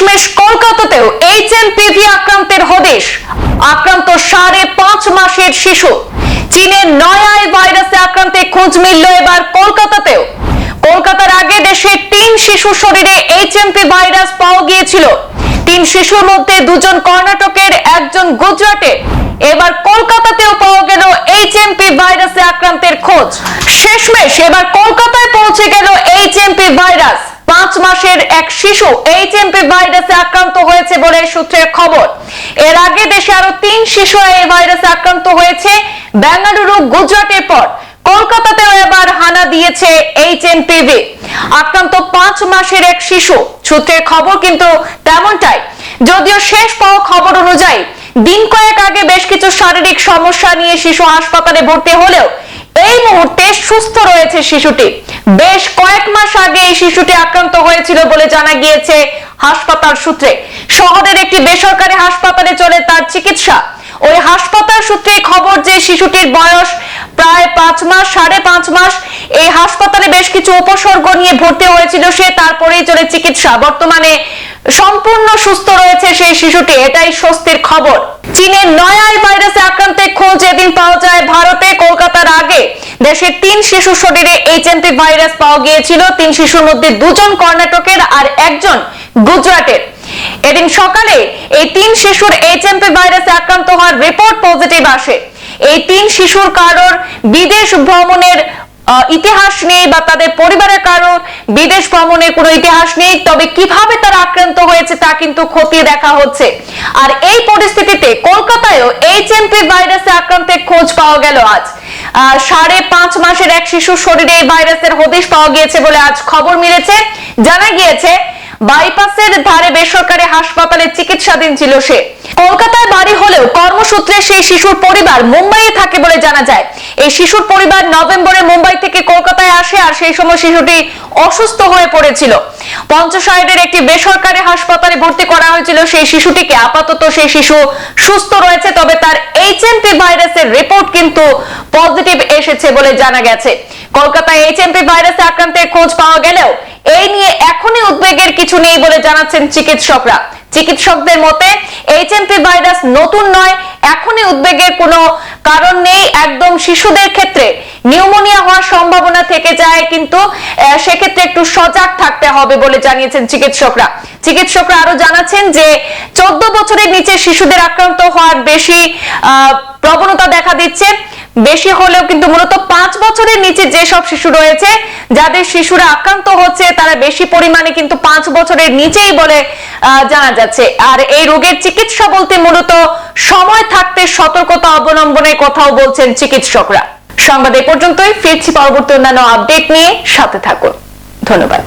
শেষমেশ কলকাতাতেও এইচ আক্রান্তের হদিশ। আক্রান্ত সাড়ে পাঁচ মাসের শিশু। চীনের নয়াই ভাইরাসে আক্রান্তের খোঁজ মিলল এবার কলকাতাতেও। কলকাতার আগে দেশে তিন শিশুর শরীরে এইচএমপি ভাইরাস পাওয়া গিয়েছিল। তিন শিশুর মধ্যে দুজন কর্ণাটকের, একজন গুজরাটে। এবার কলকাতাতেও পাওয়া গেল এইচএমপি ভাইরাসে আক্রান্তের খোঁজ। শেষমেশ এবার কলকাতায় পৌঁছে গেল এইচএমপি ভাইরাস। পাঁচ মাসের এক শিশু এইচএমপি ভাইরাসে আক্রান্ত হয়েছে বলে সূত্রের খবর। এর আগে দেশে আরও তিন শিশু এই ভাইরাসে আক্রান্ত হয়েছে। বেঙ্গালুরু, গুজরাটের পর কলকাতাতেও এবার হানা দিয়েছে এইচএমপিভি আক্রান্ত পাঁচ মাসের এক শিশু, সূত্রের খবর কিন্তু তেমনটাই। যদিও শেষ পাওয়া খবর অনুযায়ী, দিন কয়েক আগে বেশ কিছু শারীরিক সমস্যা নিয়ে শিশু হাসপাতালে ভর্তি হলেও এই মুহূর্তে সুস্থ রয়েছে শিশুটি। বেশ কয়েক মাস আগে এই শিশুটি আক্রান্ত হয়েছিল বলে জানা গিয়েছে হাসপাতাল সূত্রে। শহরের একটি বেসরকারি হাসপাতালে চলে তার চিকিৎসা। ওই হাসপাতাল সূত্রে খবর যে শিশুটির বয়স প্রায় পাঁচ মাস, সাড়ে পাঁচ মাস। এই হাসপাতালে বেশ কিছু উপসর্গ নিয়ে ভর্তি হয়েছিল সে, তারপরেই চলে চিকিৎসা। বর্তমানে সম্পূর্ণ সুস্থ রয়েছে সেই শিশুটি, এটাই স্বস্তির খবর। চীনের নয়াই ভাইরাসে আক্রান্তের খোঁজ এদিন পাওয়া যায় ভারতে। দেশের তিন শিশুর শরীরে এইচএমপি ভাইরাস পাওয়া গিয়েছিল। তিন শিশুর মধ্যে দুজন কর্ণাটকের আর একজন গুজরাটের। এদিন সকালে এই তিন শিশুর এইচএমপি ভাইরাসে আক্রান্ত হওয়ার রিপোর্ট পজিটিভ আসে। এই তিন শিশুর কারোর বিদেশ ভ্রমণের ইতিহাস নেই বা তাদের পরিবারের কারও বিদেশ ভ্রমণের কোনো ইতিহাস নেই তবে কীভাবে তারা আক্রান্ত হয়েছে তা কিন্তু খতিয়ে দেখা হচ্ছে। আর এই পরিস্থিতিতে কলকাতায়ও এইচএমপি ভাইরাসে আক্রান্তের খোঁজ পাওয়া গেল আজ। সাড়ে পাঁচ মাসের এক শিশুর শরীরে এই ভাইরাসের হদিশ পাওয়া গিয়েছে বলে আজ খবর মিলেছে। জানা গিয়েছে, বাইপাসের ধারে বেসরকারি হাসপাতালে চিকিৎসাধীন ছিল সে। কলকাতায় বাড়ি হলেও সেই শিশুর পরিবার মুম্বাইয়ে থাকে বলে জানা যায়। এই শিশুর পরিবার নভেম্বরে মুম্বাই থেকে কলকাতায় আসে আর সেই সময় শিশুটি অসুস্থ হয়ে পড়েছিল। একটি বেসরকারি হাসপাতালে ভর্তি করা হয়েছিল সেই শিশুটিকে। আপাতত সেই শিশু সুস্থ রয়েছে, তবে তার এইচএমপি ভাইরাসের রিপোর্ট কিন্তু পজিটিভ এসেছে বলে জানা গেছে। কলকাতায় এইচএমপি ভাইরাসে আক্রান্তের খোঁজ পাওয়া গেলেও এই নিয়ে এখনই উদ্বেগের কিছু নেই বলে জানাচ্ছেন চিকিৎসকরা। চিকিৎসকদের মতে এইচএমপি ভাইরাস নতুন নয়, এখনই উদ্বেগের কোনো কারণ নেই। একদম শিশুদের ক্ষেত্রে নিউমোনিয়া হওয়ার সম্ভাবনা থেকে যায়, কিন্তু সেক্ষেত্রে একটু সজাগ থাকতে হবে বলে জানিয়েছেন চিকিৎসকরা। চিকিৎসকরা আরও জানাচ্ছেন যে, চোদ্দ বছরের নিচে শিশুদের আক্রান্ত হওয়ার বেশি প্রবণতা দেখা দিচ্ছে। বেশি হলেও কিন্তু মূলত পাঁচ বছরের নিচে যেসব শিশু রয়েছে, যাদের শিশুরা আক্রান্ত হচ্ছে, তারা বেশি পরিমাণে কিন্তু পাঁচ বছরের নিচেই বলে জানা যাচ্ছে। আর এই রোগের চিকিৎসা বলতে মূলত সময় থাকতে সতর্কতা অবলম্বনের কথাও বলছেন চিকিৎসকরা। সংবাদ এ পর্যন্তই, ফিরছি পরবর্তী অন্যান্য আপডেট নিয়ে, সাথে থাকুন। ধন্যবাদ।